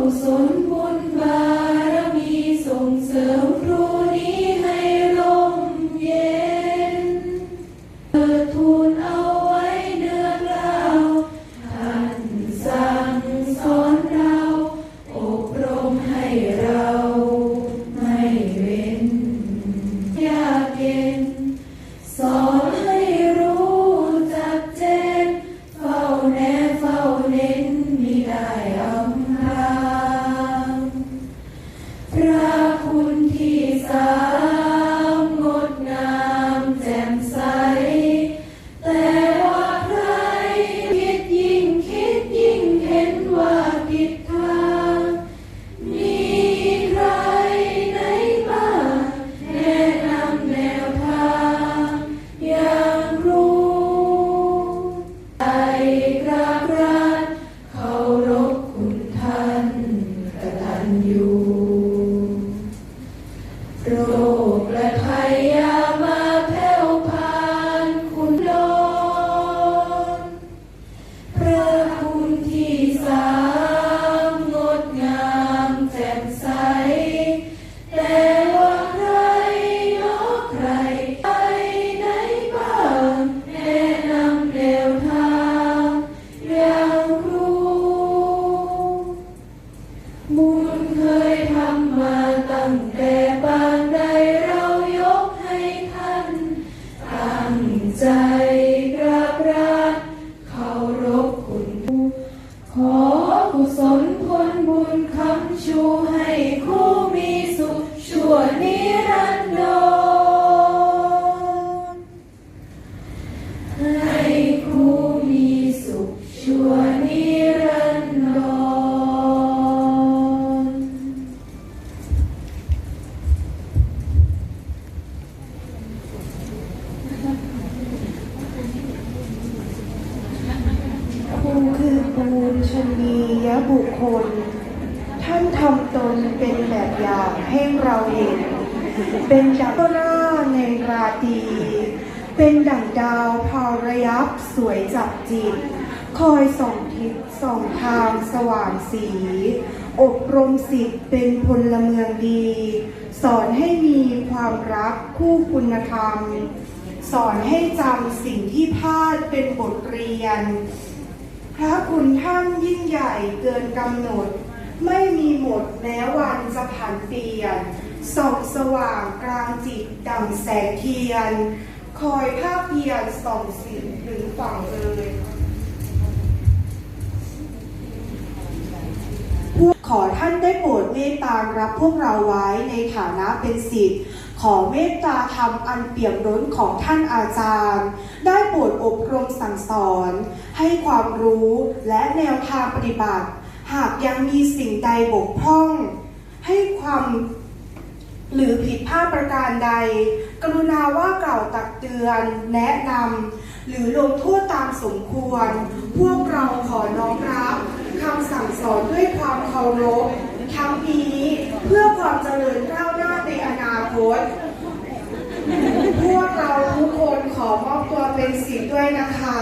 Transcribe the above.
กุศลบุญบารมีส่งเสริมครูนี้ให้ร่มเย็นเปิดทูลเอาไว้เนื้อกล่าวท่านสั่งสอนเราอบรมให้เราไม่เว้นยากเย็น แจ่มใสแต่ บุญเคยทำมาตั้งแต่ปางใดเรายกให้ท่านตั้งใจ ชนียบุคคล ท่านทำตนเป็นแบบอย่างให้เราเห็น เป็นดังหน้าในราตรีเป็นดั่งดาวพาระยับสวยจับจิต คอยส่องทิศส่องทางสว่างสี อบรมสิทธิ์เป็นพลเมืองดี สอนให้มีความรักคู่คุณธรรม สอนให้จำสิ่งที่พลาดเป็นบทเรียน พระคุณท่านยิ่งใหญ่เกินกำหนด ไม่มีหมดแม้วันจะผ่านเปลี่ยนส่องสว่างกลางจิตดั่งแสงเทียน คอยภาคเพียรส่องสิ่งถึงฝั่งเอ่ยพวกขอท่านได้โปรดเมตตารับพวกเราไว้ในฐานะเป็นศิษย์ขอเมตตาธรรมอันเปี่ยมล้นของท่านอาจารย์ ได้โปรดอบรม สอน ให้ความรู้และแนวทางปฏิบัติ หากยังมีสิ่งใดบกพร่อง ให้ความหรือผิดพลาดประการใด กรุณาว่ากล่าวตักเตือน แนะนำหรือลงโทษตามสมควร พวกเราขอน้อมรับคำสั่งสอนด้วยความเคารพทั้งนี้เพื่อความเจริญก้าวหน้าในอนาคต พวกเราทุกคนขอมอบตัวเป็นศิษย์ด้วยนะคะ